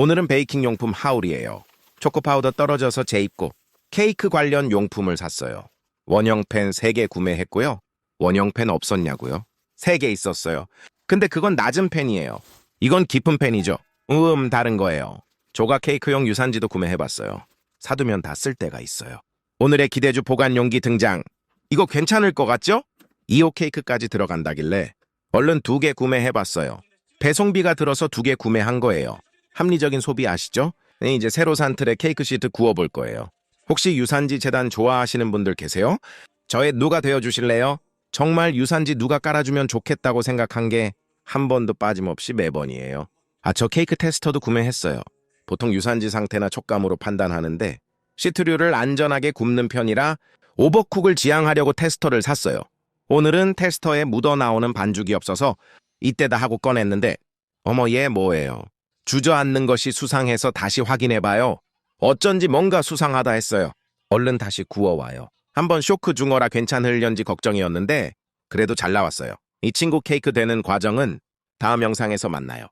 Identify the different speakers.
Speaker 1: 오늘은 베이킹 용품 하울이에요. 초코 파우더 떨어져서 재입고 케이크 관련 용품을 샀어요. 원형 펜 3개 구매했고요. 원형 펜 없었냐고요? 3개 있었어요. 근데 그건 낮은 펜이에요. 이건 깊은 펜이죠. 음, 다른 거예요. 조각 케이크용 유산지도 구매해봤어요. 사두면 다 쓸 때가 있어요. 오늘의 기대주 보관 용기 등장. 이거 괜찮을 것 같죠? 2호 케이크까지 들어간다길래 얼른 두 개 구매해봤어요. 배송비가 들어서 두 개 구매한 거예요. 합리적인 소비 아시죠? 네, 이제 새로 산 틀에 케이크 시트 구워볼 거예요. 혹시 유산지 재단 좋아하시는 분들 계세요? 저의 누가 되어주실래요? 정말 유산지 누가 깔아주면 좋겠다고 생각한 게 한 번도 빠짐없이 매번이에요. 아, 저 케이크 테스터도 구매했어요. 보통 유산지 상태나 촉감으로 판단하는데 시트류를 안전하게 굽는 편이라 오버쿡을 지향하려고 테스터를 샀어요. 오늘은 테스터에 묻어나오는 반죽이 없어서 이때다 하고 꺼냈는데 어머 얘 뭐예요? 주저앉는 것이 수상해서 다시 확인해봐요. 어쩐지 뭔가 수상하다 했어요. 얼른 다시 구워와요. 한번 쇼크 중어라 괜찮을련지 걱정이었는데 그래도 잘 나왔어요. 이 친구 케이크 되는 과정은 다음 영상에서 만나요.